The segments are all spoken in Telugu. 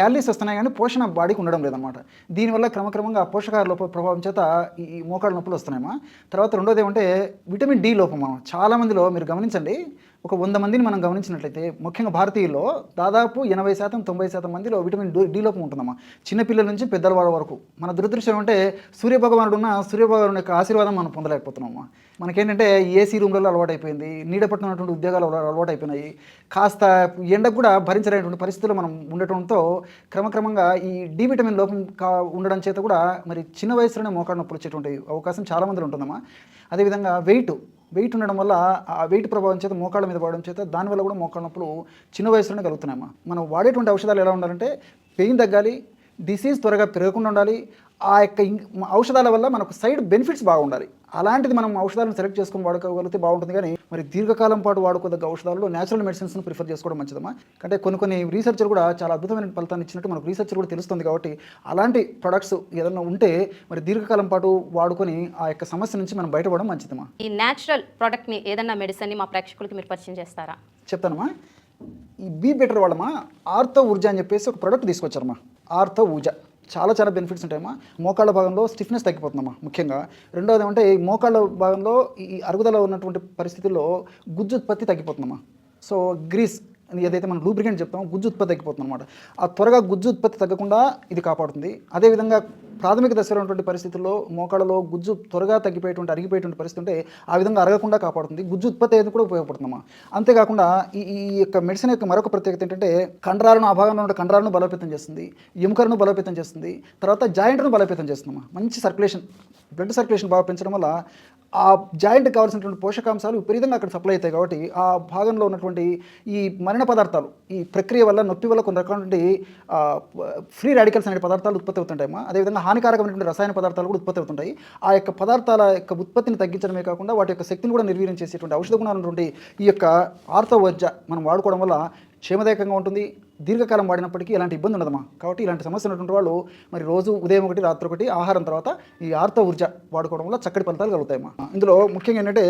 క్యాలరీస్ వస్తున్నాయి కానీ పోషణ బాడీకి ఉండడం లేదన్నమాట. దీనివల్ల క్రమక్రమంగా పోషకాహార లోప ప్రభావం చేత ఈ మోకాళ్ళ నొప్పులు వస్తున్నాయమ్మా. తర్వాత రెండోది ఏమంటే విటమిన్ డి లోపం చాలా మందిలో మీరు గమనించండి ఒక వంద మందిని మనం గమనించినట్లయితే ముఖ్యంగా భారతీయుల్లో దాదాపు ఎనభై శాతం తొంభై శాతం మందిలో విటమిన్ డి డి లోపం ఉంటుందమ్మా. చిన్నపిల్లల నుంచి పెద్దవాళ్ళ వరకు. మన దురదృష్టం అంటే సూర్యభగవానుడు ఉన్న సూర్యభగవాను యొక్క ఆశీర్వాదం మనం పొందలేకపోతున్నామా మనకేంటంటే ఏసీ రూమ్లలో అలవాటు అయిపోయింది నీడపట్టినటువంటి ఉద్యోగాలు అలవాటు అయిపోయినాయి కాస్త ఎండకు కూడా భరించలేనటువంటి పరిస్థితుల్లో మనం ఉండటంతో క్రమక్రమంగా ఈ డి విటమిన్ లోపం కా ఉండడం చేత కూడా మరి చిన్న వయసులోనే మోకాడు నొప్పులు వచ్చేటువంటి అవకాశం చాలా మందిలో ఉంటుందమ్మా. అదేవిధంగా వెయిట్. వెయిట్ ఉండడం వల్ల ఆ వెయిట్ ప్రభావం చేత మోకాళ్ళ మీద పడడం చేత దానివల్ల కూడా మోకాళ్ళ నొప్పులు చిన్న వయసులోనే కలుగుతున్నాయమ్మా. మనం వాడేటువంటి ఔషధాలు ఎలా ఉండాలంటే పెయిన్ తగ్గాలి డిసీజ్ త్వరగా పెరగకుండా ఉండాలి. ఆ యొక్క ఔషధాల వల్ల మనకు సైడ్ బెనిఫిట్స్ బాగుండాలి. అలాంటిది మనం ఔషధాలను సెలెక్ట్ చేసుకొని వాడుకోగలిగితే బాగుంటుంది కానీ మరి దీర్ఘకాలం పాటు వాడుకోదగ్గ ఔషధాలలో నేచురల్ మెడిసిన్స్ను ప్రిఫర్ చేసుకోవడం మంచిదమ్మా. అంటే కొన్ని కొన్ని రీసెర్చర్ కూడా చాలా అద్భుతమైన ఫలితాన్ని ఇచ్చినట్టు మనకు రీసెర్చ్ కూడా తెలుస్తుంది కాబట్టి అలాంటి ప్రొడక్ట్స్ ఏదైనా ఉంటే మరి దీర్ఘకాలం పాటు వాడుకొని ఆ యొక్క సమస్య నుంచి మనం బయటపడడం మంచిదమ్మా. ఈ న్యాచురల్ ప్రోడక్ట్ని ఏదన్నా మెడిసిన్ని మా ప్రేక్షకులకి మీరు పరిచయం చేస్తారా? చెప్తానమ్మా. ఈ బీ బెటర్ వాళ్ళమా ఆర్థో ఊర్జా అని చెప్పేసి ఒక ప్రోడక్ట్ తీసుకొచ్చారమ్మా. ఆర్థో ఊజ. చాలా చాలా బెనిఫిట్స్ ఉంటాయమ్మా. మోకాళ్ళ భాగంలో స్టిఫ్నెస్ తగ్గిపోతుందమ్మా ముఖ్యంగా. రెండవది ఏమంటే ఈ మోకాళ్ళ భాగంలో ఈ అరుగుదల ఉన్నటువంటి పరిస్థితుల్లో గుజ్జు ఉత్పత్తి తగ్గిపోతుందమ్మా. సో గ్రీస్ ఏదైతే మనం లూబ్రికెంట్ చెప్తామో గుజ్జు ఉత్పత్తి తగ్గిపోతుంది అనమాట ఆ త్వరగా గుజ్జు ఉత్పత్తి తగ్గకుండా ఇది కాపాడుతుంది. అదేవిధంగా ప్రాథమిక దశలో ఉన్నటువంటి పరిస్థితుల్లో మోకాళ్ళలో గుజ్జు త్వరగా తగ్గిపోయేటువంటి అరిగిపోయేటువంటి పరిస్థితి ఉంటే ఆ విధంగా అరగకుండా కాపాడుతుంది. గుజ్జు ఉత్పత్తి అనేది కూడా ఉపయోగపడుతుందమ్మా. అంతేకాకుండా ఈ ఈ యొక్క మెడిసిన్ యొక్క మరొక ప్రత్యేకత ఏంటంటే కండరాలను ఆ భాగంలో ఉన్న కండరాలను బలోపేతం చేస్తుంది ఎముకలను బలోపేతం చేస్తుంది తర్వాత జాయింట్ను బలోపేతం చేస్తుందమ్మా. మంచి సర్క్యులేషన్ బ్లడ్ సర్క్యులేషన్ బాగా పెంచడం వల్ల ఆ జాయింట్కి కావాల్సినటువంటి పోషకాంశాలు విపరీతంగా అక్కడ సప్లై అవుతాయి కాబట్టి ఆ భాగంలో ఉన్నటువంటి ఈ మరణ పదార్థాలు ఈ ప్రక్రియ వల్ల నొప్పి వల్ల కొన్ని రకాలటువంటి ఫ్రీ రాడికల్స్ అనే పదార్థాలు ఉత్పత్తి అవుతుంటాయమ్మా. అదేవిధంగా హానికారకమైనటువంటి రసాయన పదార్థాలు కూడా ఉత్పత్తి అవుతుంటాయి. ఆ యొక్క పదార్థాల యొక్క ఉత్పత్తిని తగ్గించడమే కాకుండా వాటి యొక్క శక్తిని కూడా నిర్వీర్యం చేసేటువంటి ఔషధ గుణాలు ఈ యొక్క ఆర్థోవర్జ మనం వాడుకోవడం వల్ల క్షేమదాయకంగా ఉంటుంది. దీర్ఘకాలం వాడినప్పటికీ ఎలాంటి ఇబ్బంది ఉండదమ్మా. కాబట్టి ఇలాంటి సమస్య ఉన్నటువంటి వాళ్ళు మరి రోజు ఉదయం ఒకటి రాత్రి ఒకటి ఆహారం తర్వాత ఈ ఆర్త ఊర్జ వాడుకోవడం వల్ల చక్కటి ఫలితాలు కలుగుతాయమ్మా. ఇందులో ముఖ్యంగా ఏంటంటే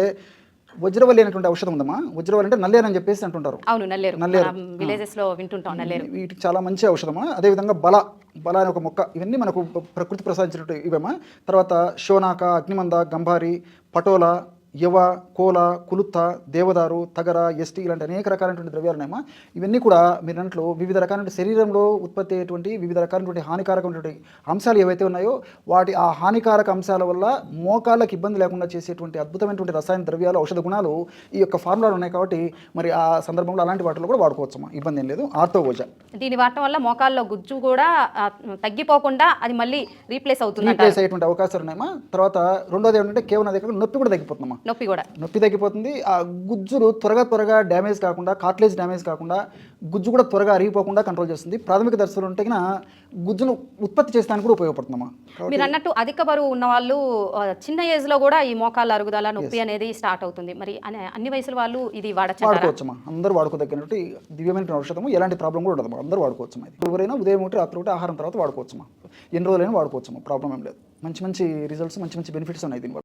వజ్రవల్లి అనేటువంటి ఔషధం ఉందమ్మా. వజ్రవల్లి అంటే నల్లేరు అని చెప్పేసి అంటుంటారు. అవును నల్లేరు. నల్లేరు. విలేజెస్లో వింటుంటాం నల్లేరు. వీటికి చాలా మంచి ఔషధమా. అదేవిధంగా బల బల అనే ఒక మొక్క. ఇవన్నీ మనకు ప్ర- ప్రకృతి ప్రసాదించినట్టు ఇవేమా తర్వాత శోనాక అగ్నిమంద గంభారి పటోలా యవ కోల కులుత్త దేవదారు తగర ఎస్టీ ఇలాంటి అనేక రకాలైనటువంటి ద్రవ్యాలు ఉన్నాయమ్మా ఇవన్నీ కూడా మీరు అన్నట్లు వివిధ రకాలైన శరీరంలో ఉత్పత్తి అయ్యేటువంటి వివిధ రకాలైనటువంటి హానికారకమైనటువంటి అంశాలు ఏవైతే ఉన్నాయో వాటి ఆ హానికారక అంశాల వల్ల మోకాళ్ళకి ఇబ్బంది లేకుండా చేసేటువంటి అద్భుతమైనటువంటి రసాయన ద్రవ్యాలు ఔషధ గుణాలు ఈ యొక్క ఫార్ములాలు ఉన్నాయి కాబట్టి మరి ఆ సందర్భంలో అలాంటి వాటిలో కూడా వాడుకోవచ్చమ్మా. ఇబ్బంది ఏం లేదు. ఆర్థోవోజా దీని వాడటం వల్ల మోకాల్లో గుజ్జు కూడా తగ్గిపోకుండా అది మళ్ళీ రీప్లేస్ అవుతుంది రీప్లేస్ అయ్యేటువంటి అవకాశాలు ఉన్నాయమ్మా తర్వాత రెండోది ఏంటంటే కేవలం అదే నొప్పి కూడా తగ్గిపోతుందమ్మా. నొప్పి కూడా. నొప్పి తగ్గిపోతుంది. ఆ గుజ్జులు త్వరగా త్వరగా డ్యామేజ్ కాకుండా కార్ట్లేజ్ డ్యామేజ్ కాకుండా గుజ్జు కూడా త్వరగా అరిగిపోకుండా కంట్రోల్ చేస్తుంది. ప్రాథమిక దశలో ఉంటే గుజ్జును ఉత్పత్తి చేసడానికి కూడా ఉపయోగపడుతుందమ్మా. మీరు అన్నట్టు అధిక బరువు ఉన్న వాళ్ళు చిన్న ఏజ్లో కూడా ఈ మోకాళ్ళ అరుగుదల నొప్పి అనేది స్టార్ట్ అవుతుంది. మరి అనే- అన్ని వయసుల వాళ్ళు ఇది వాడచ్చు వాడుకోవచ్చమ్మా. అందరూ వాడుకోదగినటువంటి దివ్యమైన ఔషధము. ఎలాంటి ప్రాబ్లం కూడా ఉండదు అందరూ వాడుకోవచ్చమ్మా ఇది. ఎవరైనా ఉదయం ఒకటి రాత్రి ఒకటి ఆహారం తర్వాత వాడుకోవచ్చమ్మా. ఎన్ని రోజులైనా వాడుకోవచ్చమ్మా. ప్రాబ్లం ఏం లేదు. మంచి మంచి రిజల్ట్స్ మంచి మంచి బెనిఫిట్స్ ఉన్నాయి దీనివల్ల.